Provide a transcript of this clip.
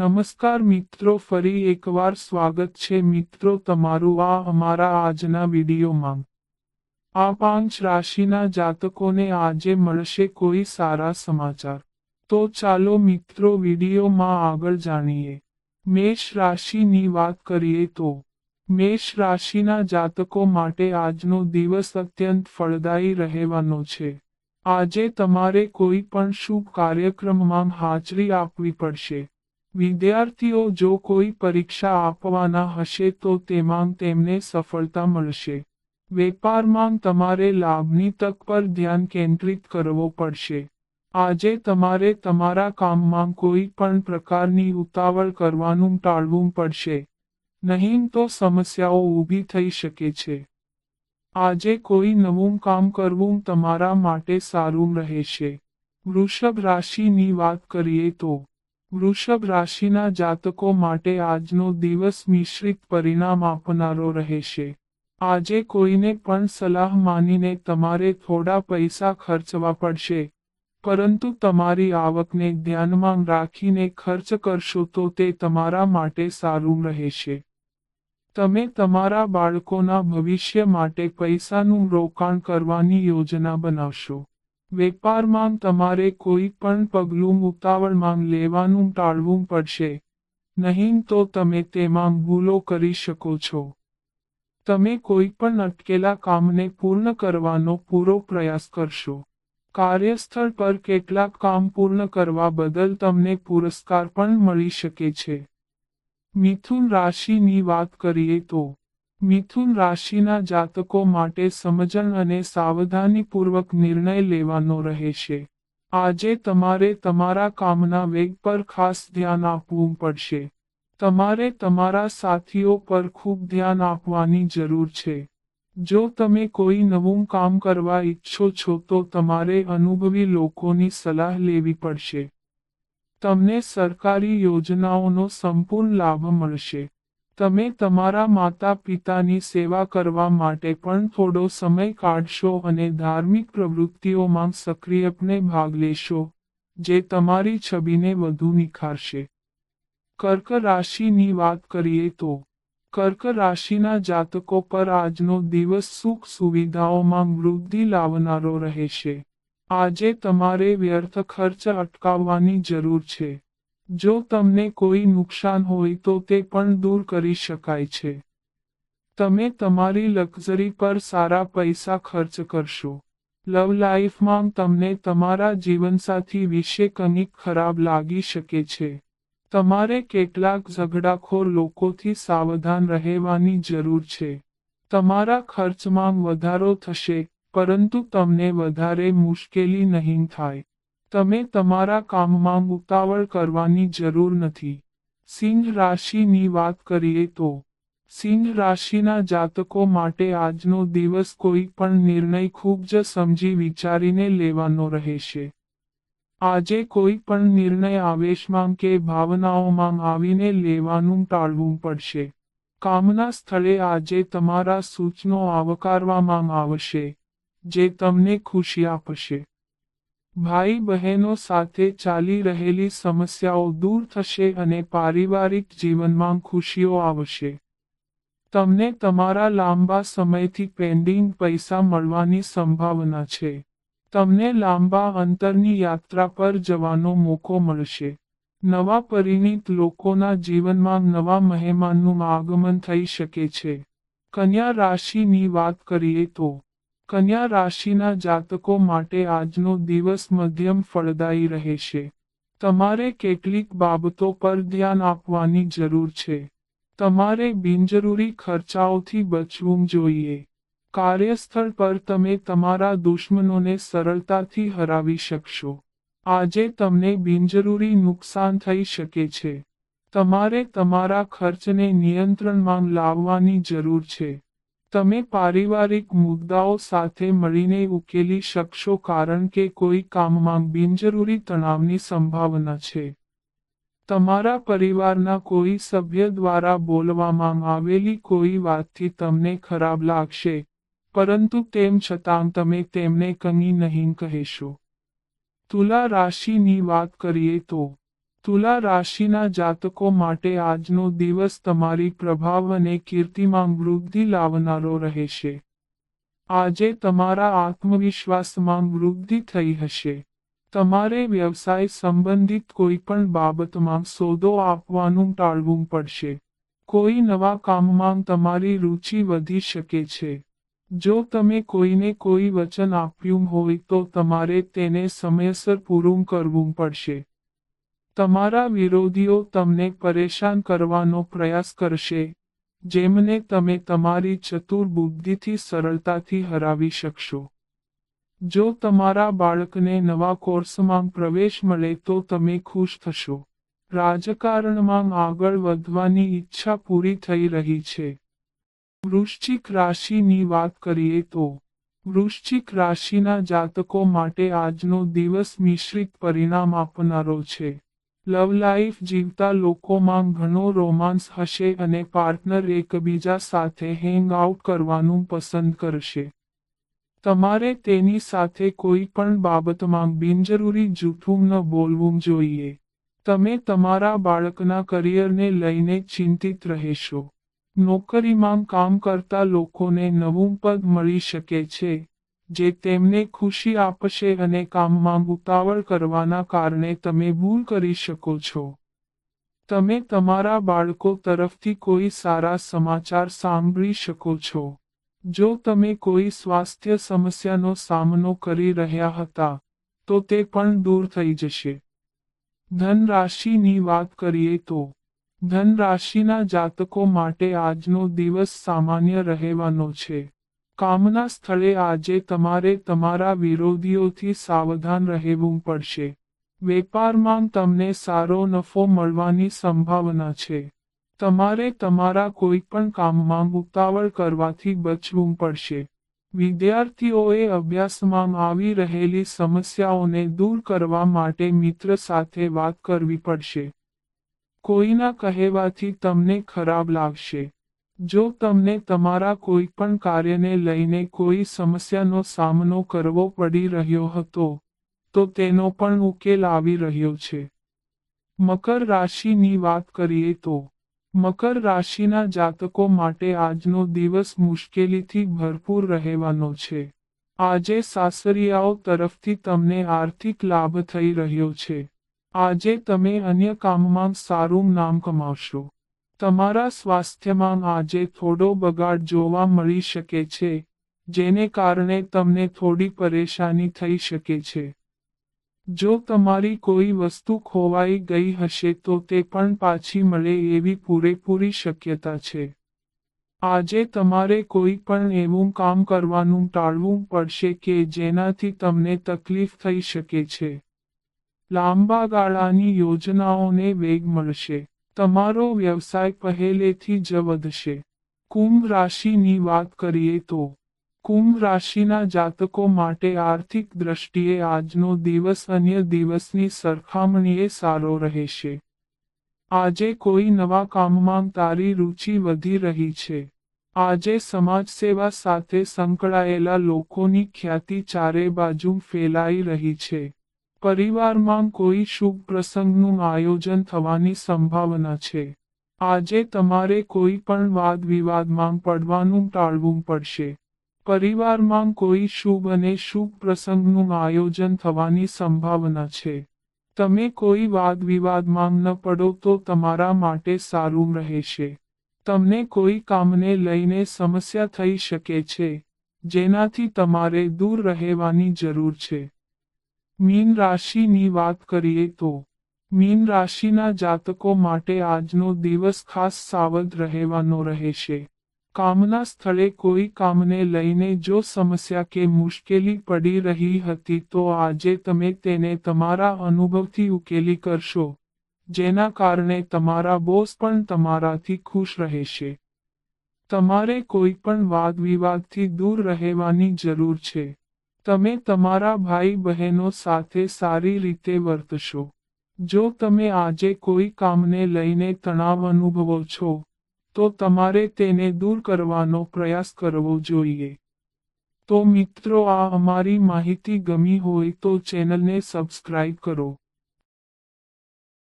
નમસ્કાર મિત્રો, ફરી એકવાર સ્વાગત છે મિત્રો તમારું આ અમારા આજના વિડીયોમાં. આ પાંચ રાશિના જાતકોને આજે મળશે કોઈ સારા સમાચાર. તો ચાલો મિત્રો વિડીયોમાં આગળ જાણીએ. મેષ રાશિની વાત કરીએ તો, મેષ રાશિના જાતકો માટે આજનો દિવસ અત્યંત ફળદાયી રહેવાનો છે. આજે તમારે કોઈ પણ શુભ કાર્યક્રમમાં હાજરી આપવી પડશે. વિદ્યાર્થીઓ જો કોઈ પરીક્ષા આપવાના હશે તો તેમાં તેમને સફળતા મળશે. વેપારમાં તમારે લાભની તક પર ધ્યાન કેન્દ્રિત કરવો પડશે. આજે તમારે તમારા કામમાં કોઈ પણ પ્રકારની ઉતાવળ કરવાનું ટાળવું પડશે. નહીં તો સમસ્યાઓ ઊભી થઈ શકે છે. આજે કોઈ નવું કામ કરવું તમારા માટે સારું રહેશે. વૃષભ રાશિની વાત કરીએ તો વૃષભ રાશિના જાતકો માટે આજનો દિવસ મિશ્રિત પરિણામ આપનારો રહેશે. આજે કોઈને પણ સલાહ માનીને તમારે થોડા પૈસા ખર્ચવા પડશે. પરંતુ તમારી આવકને ધ્યાનમાં રાખીને ખર્ચ કરશો તો તે તમારા માટે સારું રહેશે. તમે તમારા બાળકોના ભવિષ્ય માટે પૈસાનું રોકાણ કરવાની યોજના બનાવશો. વેપારમાં તમારે કોઈ પણ પગલું ઉતાવળમાં લેવાનું ટાળવું પડશે. નહીં તો તમે તેમાં ભૂલો કરી શકો છો. તમે કોઈ પણ અટકેલા કામને પૂર્ણ કરવાનો પૂરો પ્રયાસ કરશો. કાર્યસ્થળ પર કેટલાક કામ પૂર્ણ કરવા બદલ તમને પુરસ્કાર પણ મળી શકે છે. મિથુન રાશિની વાત કરીએ તો મિથુન રાશિના જાતકો માટે સમજણ અને સાવધાનીપૂર્વક નિર્ણય લેવાનો રહેશે. આજે તમારે તમારા કામના વેગ પર ખાસ ધ્યાન આપવું પડશે. તમારે તમારા સાથીઓ પર ખૂબ ધ્યાન આપવાની જરૂર છે. જો તમે કોઈ નવું કામ કરવા ઈચ્છો છો તો તમારે અનુભવી લોકોની સલાહ લેવી પડશે. તમને સરકારી યોજનાઓનો સંપૂર્ણ લાભ મળશે. તમે તમારા માતા પિતાની સેવા કરવા માટે પણ થોડો સમય કાઢશો અને ધાર્મિક પ્રવૃત્તિઓમાં સક્રિયપણે ભાગ લેશો, જે તમારી છબીને વધુ નિખારશે. કર્ક રાશિની વાત કરીએ તો, કર્ક રાશિના જાતકો પર આજનો દિવસ સુખ સુવિધાઓમાં વૃદ્ધિ લાવનારો રહેશે. આજે તમારે વ્યર્થ ખર્ચ અટકાવવાની જરૂર છે. જો તમને કોઈ નુકસાન હોય તો તે પણ દૂર કરી શકાય છે. તમે તમારી લક્ઝરી પર સારા પૈસા ખર્ચ કરશો. લવ લાઈફમાં તમને તમારા જીવનસાથી વિશે કંઈક ખરાબ લાગી શકે છે. તમારે કેટલાક ઝઘડાખોર લોકોથી સાવધાન રહેવાની જરૂર છે. તમારા ખર્ચમાં વધારો થશે, પરંતુ તમને વધારે મુશ્કેલી નહીં થાય. તમે તમારા કામમાં ઉતાવળ કરવાની જરૂર નથી. સિંહ રાશિની વાત કરીએ તો, સિંહ રાશિના જાતકો માટે આજનો દિવસ કોઈ પણ નિર્ણય ખૂબ જ સમજી વિચારીને લેવાનો રહેશે. આજે કોઈ પણ નિર્ણય આવેશમાં કે ભાવનાઓમાં આવીને લેવાનું ટાળવું પડશે. કામના સ્થળે આજે તમારા સૂચનો આવકારવામાં આવશે, જે તમને ખુશી આપશે. ભાઈ બહેનો સાથે ચાલી રહેલી સમસ્યાઓ દૂર થશે અને પારિવારિક જીવનમાં ખુશીઓ આવશે. તમને તમારા લાંબા સમયથી પેન્ડિંગ પૈસા મળવાની સંભાવના છે. તમને લાંબા અંતરની યાત્રા પર જવાનો મોકો મળશે. નવા પરિણીત લોકોના જીવનમાં નવા મહેમાનનું આગમન થઈ શકે છે. કન્યા રાશિની વાત કરીએ તો કન્યા રાશિના જાતકો માટે આજનો દિવસ મધ્યમ ફળદાયી રહેશે. તમારે કેટલીક બાબતો પર ધ્યાન આપવાની જરૂર છે. તમારે બિનજરૂરી ખર્ચાઓથી બચવું જોઈએ. કાર્યસ્થળ પર તમે તમારા દુશ્મનોને સરળતાથી હરાવી શકશો. આજે તમને બિનજરૂરી નુકસાન થઈ શકે છે. તમારે તમારા ખર્ચને નિયંત્રણમાં લાવવાની જરૂર છે. તમે પારિવારિક મુદ્દાઓ સાથે મળીને ઉકેલી શકશો કારણ કે કોઈ કામમાં બિનજરૂરી તણાવની સંભાવના છે. તમારા પરિવારના કોઈ સભ્ય દ્વારા બોલવામાં આવેલી કોઈ વાતથી તમને ખરાબ લાગશે, પરંતુ તેમ છતાં તમે તેમને કંઈ નહીં કહેશો. તુલા રાશિની વાત કરીએ તો તુલા રાશિના જાતકો માટે આજનો દિવસ તમારી પ્રભાવ અને કીર્તિમાં વૃદ્ધિ લાવનારો રહેશે. આજે તમારા આત્મવિશ્વાસમાં વૃદ્ધિ થઈ હશે. તમારે વ્યવસાય સંબંધિત કોઈ પણ બાબતમાં સોદો આપવાનું ટાળવું પડશે. કોઈ નવા કામમાં તમારી રુચિ વધી શકે છે. જો તમે કોઈને કોઈ વચન આપ્યું હોય તો તમારે તેને સમયસર પૂરું કરવું પડશે. તમારા વિરોધીઓ તમને પરેશાન કરવાનો પ્રયાસ કરશે, જેમને તમે તમારી ચતુર બુદ્ધિથી સરળતાથી હરાવી શકશો. જો તમારા બાળકને નવા કોર્સમાં પ્રવેશ મળે તો તમે ખુશ થશો. રાજકારણમાં આગળ વધવાની ઈચ્છા પૂરી થઈ રહી છે. વૃશ્ચિક રાશિની વાત કરીએ તો, વૃશ્ચિક રાશિના જાતકો માટે આજનો દિવસ મિશ્રિત પરિણામ આપનારો છે. લવ લાઈફ જીવતા લોકોમાં ઘણો રોમાન્સ હશે અને પાર્ટનર એકબીજા સાથે હેંગ આઉટ કરવાનું પસંદ કરશે. તમારે તેની સાથે કોઈ પણ બાબતમાં બિનજરૂરી જૂઠું ન બોલવું જોઈએ. તમે તમારા બાળકના કરિયરને લઈને ચિંતિત રહેશો. નોકરીમાં કામ કરતા લોકોને નવું પદ મળી શકે છે. જે તેમને ખુશી આપશે અને કામમાં ઉતાવળ કરવાના કારણે તમે ભૂલ કરી શકો છો. તમે તમારા બાળકો તરફથી કોઈ સારા સમાચાર સાંભળી શકો છો. જો તમે કોઈ સ્વાસ્થ્ય સમસ્યાનો સામનો કરી રહ્યા હતા, તો તે પણ દૂર થઈ જશે. ધન રાશિની વાત કરીએ તો ધન રાશિના જાતકો માટે આજનો દિવસ સામાન્ય રહેવાનો છે. કામના સ્થળે આજે તમારે તમારા વિરોધીઓથી સાવધાન રહેવું પડશે. વેપારમાં તમને સારો નફો મળવાની સંભાવના છે. તમારે તમારા કોઈ પણ કામમાં ઉતાવળ કરવાથી બચવું પડશે. વિદ્યાર્થીઓએ અભ્યાસમાં આવી રહેલી સમસ્યાઓને દૂર કરવા માટે મિત્ર સાથે વાત કરવી પડશે. કોઈના કહેવાથી તમને ખરાબ લાગશે. જો તમને તમારા કોઈ પણ કાર્યને લઈને કોઈ સમસ્યાનો સામનો કરવો પડી રહ્યો હતો, તો તેનો પણ ઉકેલ આવી રહ્યો છે. મકર રાશિની વાત કરીએ તો, મકર રાશિના જાતકો માટે આજનો દિવસ મુશ્કેલીથી ભરપૂર રહેવાનો છે. આજે સાસરિયાઓ તરફથી તમને આર્થિક લાભ થઈ રહ્યો છે. આજે તમે અન્ય કામમાં સારું નામ કમાવશો. તમારા સ્વાસ્થ્યમાં આજે થોડો બગાડ જોવા મળી શકે છે, જેને કારણે તમને થોડી પરેશાની થઈ શકે છે. જો તમારી કોઈ વસ્તુ ખોવાઈ ગઈ હશે તો તે પણ પાછી મળે એવી પૂરેપૂરી શક્યતા છે. આજે તમારે કોઈ પણ એવું કામ કરવાનું ટાળવું પડશે કે જેનાથી તમને તકલીફ થઈ શકે છે. લાંબા ગાળાની યોજનાઓને વેગ મળશે. તમારો વ્યવસાય પહેલેથી જ વધશે. કુંભ રાશિની વાત કરીએ તો, કુંભ રાશિના જાતકો માટે આર્થિક દ્રષ્ટિએ આજનો દિવસ અન્ય દિવસની સરખામણીએ સારો રહેશે. આજે કોઈ નવા કામમાં તારી રુચિ વધી રહી છે. આજે સમાજ સેવા સાથે સંકળાયેલા લોકોની ખ્યાતિ ચારે બાજુ ફેલાઈ રહી છે. પરિવારમાં કોઈ શુભ પ્રસંગનું આયોજન થવાની સંભાવના છે. આજે તમારે કોઈ પણ વાદ વિવાદમાં પડવાનું ટાળવું પડશે. પરિવારમાં કોઈ શુભ અને શુભ પ્રસંગનું આયોજન થવાની સંભાવના છે. તમે કોઈ વાદ વિવાદમાં ન પડો તો તમારા માટે સારું રહેશે. તમને કોઈ કામને લઈને સમસ્યા થઈ શકે છે, જેનાથી તમારે દૂર રહેવાની જરૂર છે. મીન રાશિની વાત કરીએ તો, મીન રાશિના જાતકો માટે આજનો દિવસ ખાસ સાવધ રહેવાનો રહેશે. કામના સ્થળે કોઈ કામને લઈને જો સમસ્યા કે મુશ્કેલી પડી રહી હતી તો આજે તમે તેને તમારા અનુભવથી ઉકેલી કરશો, જેના કારણે તમારા બોસ પણ તમારાથી ખુશ રહેશે. તમારે કોઈ પણ વાદ દૂર રહેવાની જરૂર છે. તમે તમારા ભાઈ બહેનો સાથે સારી રીતે વર્તશો. જો તમે આજે કોઈ કામને લઈને તણાવ અનુભવો છો, તો તમારે તેને દૂર કરવાનો પ્રયાસ કરવો જોઈએ. તો મિત્રો, આ અમારી માહિતી ગમી હોય તો ચેનલને સબસ્ક્રાઇબ કરો.